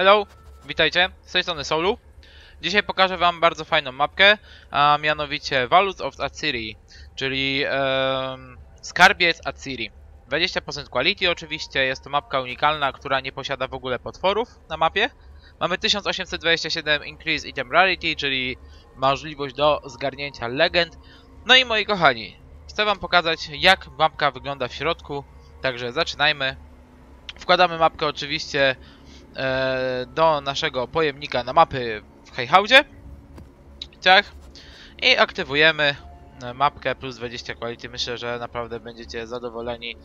Hello, witajcie, z tej strony Soulu. Dzisiaj pokażę wam bardzo fajną mapkę, a mianowicie Values of Acyrii, czyli em, skarbiec Acyrii. 20% quality oczywiście, jest to mapka unikalna, która nie posiada w ogóle potworów na mapie. Mamy 1827 Increase Item Rarity, czyli możliwość do zgarnięcia legend. No i moi kochani, chcę wam pokazać jak mapka wygląda w środku, także zaczynajmy. Wkładamy mapkę oczywiście do naszego pojemnika na mapy w Heyhaudzie. Tak. I aktywujemy e, mapkę plus 20 quality. Myślę, że naprawdę będziecie zadowoleni.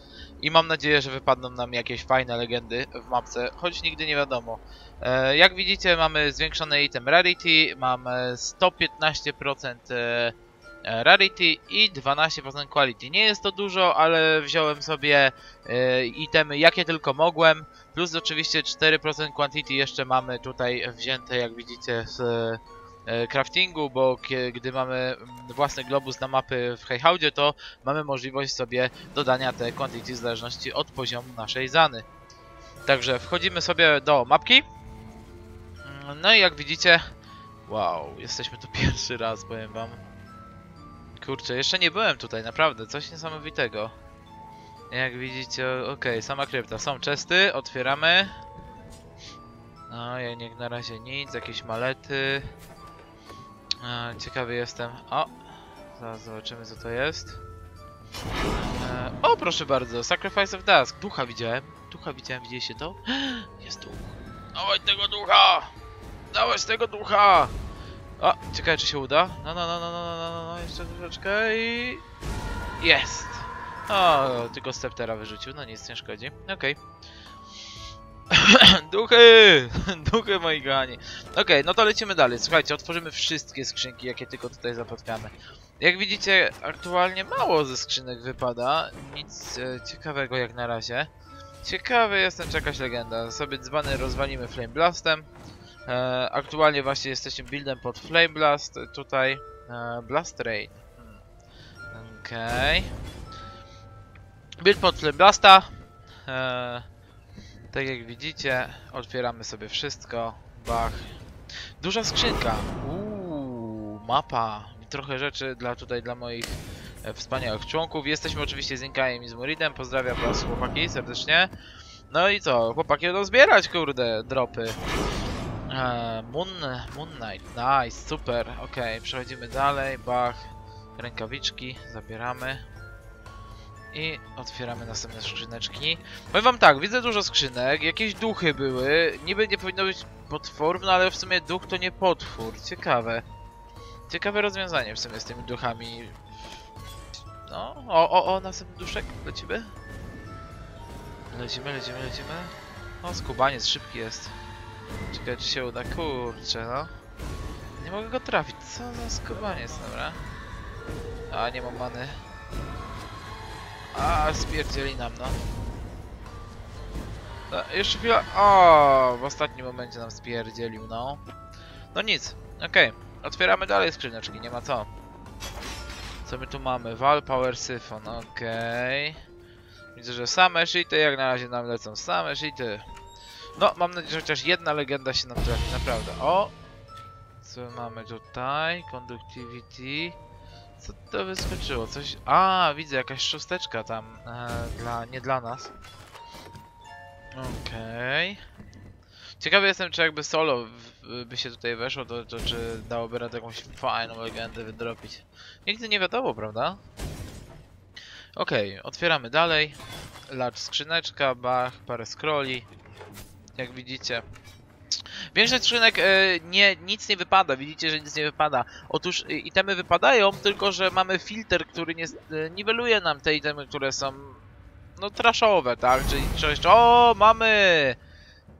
I mam nadzieję, że wypadną nam jakieś fajne legendy w mapce, choć nigdy nie wiadomo. E, jak widzicie mamy zwiększony item rarity, mamy 115% e, e, rarity i 12% quality. Nie jest to dużo, ale wziąłem sobie e, itemy jakie tylko mogłem. Plus oczywiście 4% quantity jeszcze mamy tutaj wzięte, jak widzicie, z e, craftingu, bo gdy mamy własny globus na mapy w Heyhaudzie, to mamy możliwość sobie dodania te quantity w zależności od poziomu naszej zany. Także wchodzimy sobie do mapki. Mm, No i jak widzicie, wow, jesteśmy tu pierwszy raz, powiem wam. Kurczę, jeszcze nie byłem tutaj, naprawdę, coś niesamowitego. Jak widzicie, okej, sama krypta. Są czesty, otwieramy. No, ja nie na razie nic, jakieś malety. E, ciekawy jestem. O! Zaraz zobaczymy co to jest. E, o, proszę bardzo, Sacrifice of Dusk. Ducha widziałem. Ducha widziałem, widzieliście to? Jest duch. Dawaj tego ducha! Dawaj tego ducha! O, ciekawe czy się uda. No, no, no, no, no, no, no, no, jeszcze troszeczkę i... Jest! O, tylko Sceptera wyrzucił, no nic, nie szkodzi. Okej. Duchy! Duchy, moi kochani. Okej, no to lecimy dalej. Słuchajcie, otworzymy wszystkie skrzynki, jakie tylko tutaj zapotkamy. Jak widzicie, aktualnie mało ze skrzynek wypada. Nic e, ciekawego jak na razie. Ciekawy jestem, czy jakaś legenda. Sobie dzbany rozwalimy Flame Blastem. E, aktualnie właśnie jesteśmy buildem pod Flame Blast. Tutaj e, Blast Rain. Hmm. Okej. Build pod Flame Blasta. Eee, tak jak widzicie, otwieramy sobie wszystko. Bach. Duża skrzynka. Uuu, mapa. Trochę rzeczy dla tutaj dla moich e, wspaniałych członków. Jesteśmy oczywiście z Inkajem i z Muridem. Pozdrawiam was chłopaki serdecznie. No i co? Chłopaki będą zbierać kurde dropy. Eee, moon, moon Knight. Nice, super. Okej, przechodzimy dalej. Bach. Rękawiczki zabieramy. I otwieramy następne skrzyneczki. Powiem wam tak, widzę dużo skrzynek, jakieś duchy były. Niby nie powinno być potworów, no ale w sumie duch to nie potwór. Ciekawe. Ciekawe rozwiązanie w sumie z tymi duchami. No, o, o, o, następny duszek, lecimy? Lecimy, lecimy, lecimy. O, skubaniec szybki jest. Czekaj, czy się uda. Kurczę, no. Nie mogę go trafić. Co za skubaniec, dobra. A, nie mam many. A, spierdzieli nam, no. no jeszcze chwila. O, w ostatnim momencie nam spierdzielił, no. No nic, okej. Otwieramy dalej skrzyneczki, nie ma co. Co my tu mamy? Val Power Syphon, okej. Widzę, że same shity jak na razie nam lecą, same shity. No, mam nadzieję, że chociaż jedna legenda się nam trafi, naprawdę. O! Co mamy tutaj? Conductivity. Co to wyskoczyło? Coś... A, widzę, jakaś szósteczka tam. E, dla... nie dla nas. Okej. Ciekawy jestem, czy jakby solo by się tutaj weszło, to, to czy dałoby radę jakąś fajną legendę wydropić. Nigdy nie wiadomo, prawda? Okej, otwieramy dalej. Large skrzyneczka, bach, parę scrolli. Jak widzicie. Większość skrzynek e, nie, nic nie wypada, widzicie, że nic nie wypada. Otóż y, itemy wypadają, tylko że mamy filtr, który nie, e, niweluje nam te itemy, które są no trashowe, tak? Czyli coś, o mamy!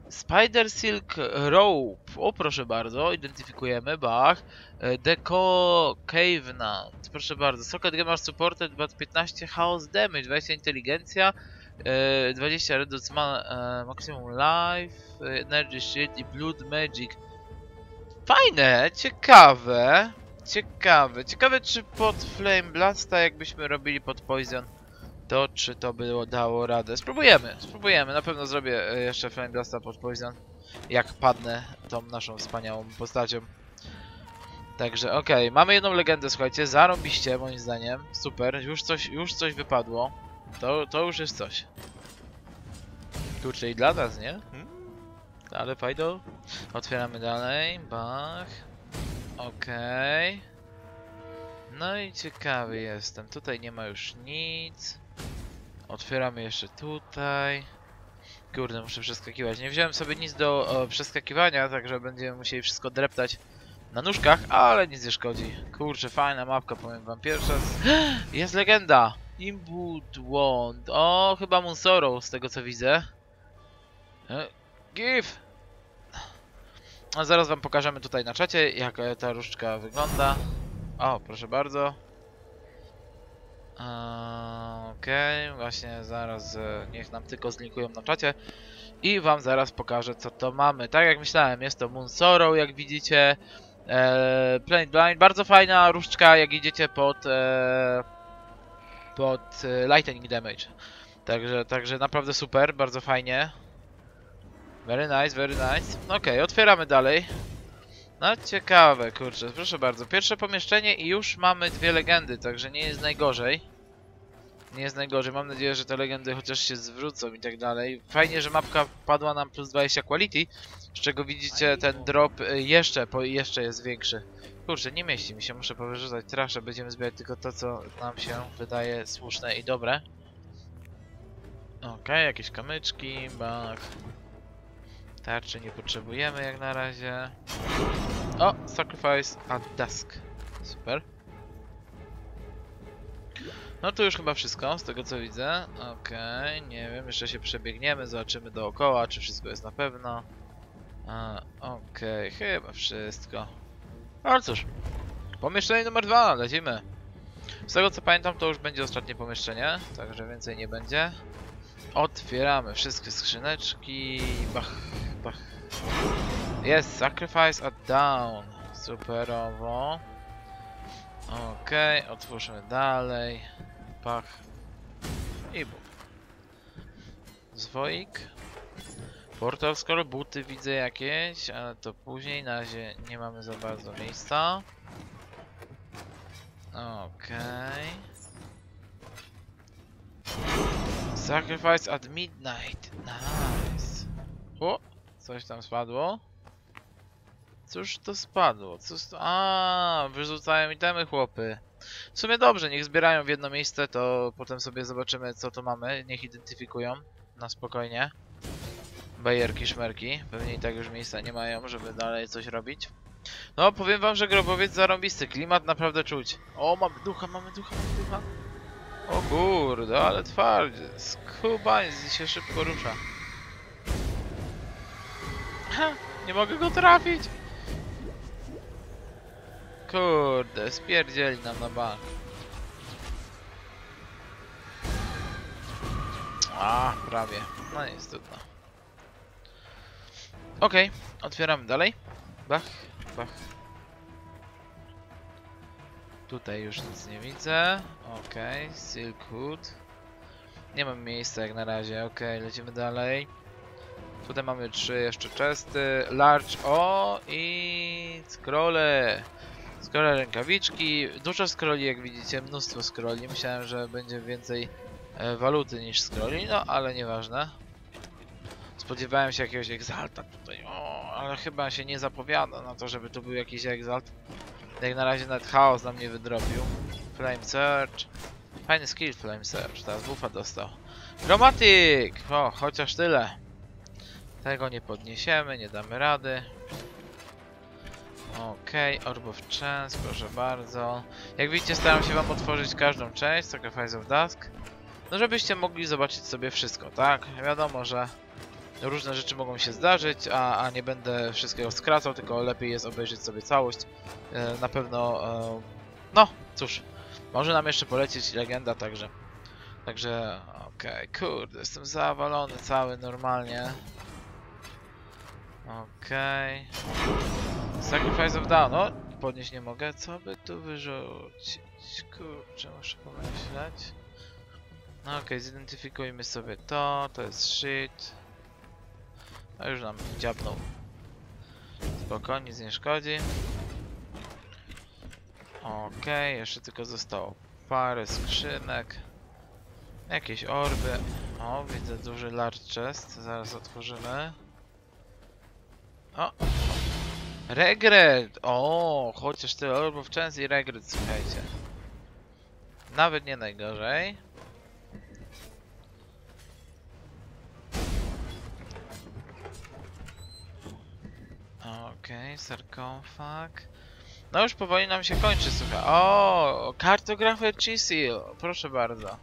Spider Silk Rope, o proszę bardzo, identyfikujemy, bach. Deco Cavenant, proszę bardzo. Socket Gamer Supported, but 15 Chaos Damage, 20 inteligencja, 20 Reduce ma, e, Maximum Life, e, Energy Shield i Blood Magic. Fajne, ciekawe, ciekawe. Ciekawe czy pod Flame Blasta jakbyśmy robili pod Poison to czy to było dało radę. Spróbujemy, spróbujemy. Na pewno zrobię e, jeszcze Flame Blasta pod Poison. jak padnę tą naszą wspaniałą postacią. Także okej, mamy jedną legendę, słuchajcie, zarąbiście moim zdaniem, super, już coś, już coś wypadło, to, to już jest coś. Kurczę i dla nas, nie? Hmm? Ale fajno. Otwieramy dalej, bach. Okej. No i ciekawy jestem, tutaj nie ma już nic. Otwieramy jeszcze tutaj. Kurde, muszę przeskakiwać. Nie wziąłem sobie nic do o, przeskakiwania, także będziemy musieli wszystko dreptać na nóżkach, ale nic nie szkodzi. Kurczę, fajna mapka, powiem wam. Pierwsza z... Jest legenda! Imbued Wand. O, chyba Munsoro, z tego co widzę. E, Give! A zaraz wam pokażemy tutaj na czacie, jak e, ta różdżka wygląda. O, proszę bardzo. Eee, Okej, właśnie zaraz e, niech nam tylko zlinkują na czacie i wam zaraz pokażę co to mamy. Tak jak myślałem, jest to Moon Sorrow, jak widzicie. E, Planet Blind, bardzo fajna różdżka jak idziecie pod e, pod e, Lightning Damage. Także, także naprawdę super, bardzo fajnie. Very nice, very nice. Okej, otwieramy dalej. No ciekawe, kurczę, proszę bardzo. Pierwsze pomieszczenie i już mamy dwie legendy, także nie jest najgorzej. Nie jest najgorzej, mam nadzieję, że te legendy chociaż się zwrócą i tak dalej. Fajnie, że mapka padła nam plus 20 quality, z czego widzicie ten drop y, jeszcze, po, jeszcze jest większy. Kurczę, nie mieści mi się, muszę powyrzucać traszę, będziemy zbierać tylko to, co nam się wydaje słuszne i dobre. Okej, jakieś kamyczki, bach. Tarczy nie potrzebujemy jak na razie. O, Sacrifice at Dusk. Super. No to już chyba wszystko, z tego co widzę. Okej, nie wiem, jeszcze się przebiegniemy, zobaczymy dookoła, czy wszystko jest na pewno. Okej, chyba wszystko. Ale cóż, pomieszczenie numer dwa, lecimy. Z tego co pamiętam, to już będzie ostatnie pomieszczenie, także więcej nie będzie. Otwieramy wszystkie skrzyneczki. Bach, bach. Jest, Sacrifice at Down. Superowo. Okej, otwórzmy dalej. Pach. I bum. Zwoik. Portal Scroll, buty widzę jakieś, ale to później, na razie nie mamy za bardzo miejsca. Okej. Sacrifice at midnight. Nice. O, coś tam spadło. Cóż to spadło? Cóż to... A, wyrzucają itemy chłopy. W sumie dobrze, niech zbierają w jedno miejsce, to potem sobie zobaczymy co tu mamy. Niech identyfikują na spokojnie. Bajerki, szmerki. Pewnie i tak już miejsca nie mają, żeby dalej coś robić. No, powiem wam, że grobowiec zarąbisty. Klimat naprawdę czuć. O, mamy ducha, mamy ducha, mamy ducha. O kurde, ale twardzie. Skubańc się szybko rusza. Ha, nie mogę go trafić. Kurde, spierdzieli nam na bank. A, prawie. No nic, trudno. Okej, otwieramy dalej. Bach, bach. Tutaj już nic nie widzę. Okej, Silkwood. Nie mam miejsca jak na razie. Okej, lecimy dalej. Tutaj mamy trzy jeszcze chesty. Large. O i scrolle. Scrolle rękawiczki. Dużo scrolli jak widzicie, mnóstwo scrolli. Myślałem, że będzie więcej e, waluty niż scrolli, no ale nieważne. Spodziewałem się jakiegoś exalta tutaj, o, ale chyba się nie zapowiada na to, żeby tu był jakiś exalt. Jak na razie nawet chaos na mnie wydrobił. Flame Search. Fajny skill Flame Search, teraz buffa dostał. Chromatic! O, chociaż tyle. Tego nie podniesiemy, nie damy rady. Okej, okay, Orb of Chance, proszę bardzo. Jak widzicie, staram się wam otworzyć każdą część Sacrifice of Dusk. No żebyście mogli zobaczyć sobie wszystko, tak? Wiadomo, że różne rzeczy mogą się zdarzyć, a, a nie będę wszystkiego skracał, tylko lepiej jest obejrzeć sobie całość. E, na pewno, e, no cóż, może nam jeszcze polecieć legenda, także, także, okej, okay, kurde, jestem zawalony cały normalnie. Okej. Okay. Sacrifice of Down, no, podnieść nie mogę, co by tu wyrzucić? Kurczę, muszę pomyśleć. No okej, okay, zidentyfikujmy sobie to, to jest shit. A już nam dziabnął. Spokojnie, nic nie szkodzi. Okej, jeszcze tylko zostało parę skrzynek. Jakieś orby. O, widzę duży large chest. Zaraz otworzymy. O! Regret! O, chociaż tyle orbów chance i regret, słuchajcie. Nawet nie najgorzej. Okej, sarkofag. No już powoli nam się kończy, słuchaj. O, kartografer Chisil, proszę bardzo.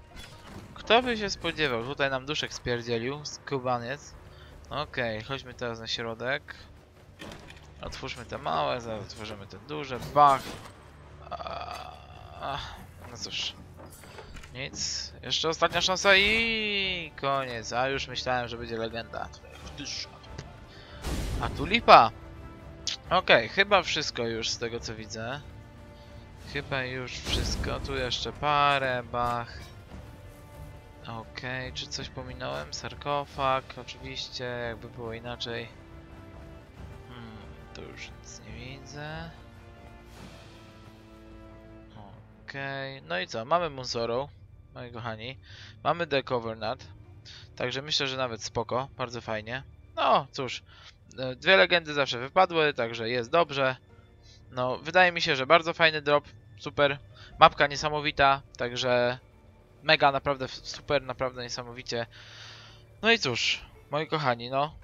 Kto by się spodziewał? Tutaj nam duszek spierdzielił, skubaniec. Okej, chodźmy teraz na środek. Otwórzmy te małe, zaraz otworzymy te duże. Bach! No cóż. Nic. Jeszcze ostatnia szansa i koniec. A już myślałem, że będzie legenda. A tu lipa. Okej, chyba wszystko już z tego co widzę. Chyba już wszystko. Tu jeszcze parę, bach. Okej, czy coś pominąłem? Sarkofag, oczywiście, jakby było inaczej. Hmm, tu już nic nie widzę. Okej, no i co? Mamy Munzoro, moi kochani. Mamy The Covernat. Także myślę, że nawet spoko, bardzo fajnie. No cóż, dwie legendy zawsze wypadły, także jest dobrze. No, wydaje mi się, że bardzo fajny drop, super. Mapka niesamowita, także mega, naprawdę super, naprawdę niesamowicie. No i cóż, moi kochani, no.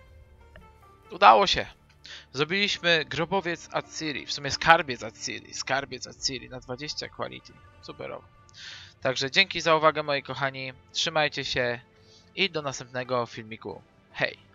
Udało się. Zrobiliśmy grobowiec Atsiri, w sumie skarbiec Atsiri, skarbiec Atsiri na 20 quality. Superowo. Także dzięki za uwagę moi kochani, trzymajcie się i do następnego filmiku. Hej!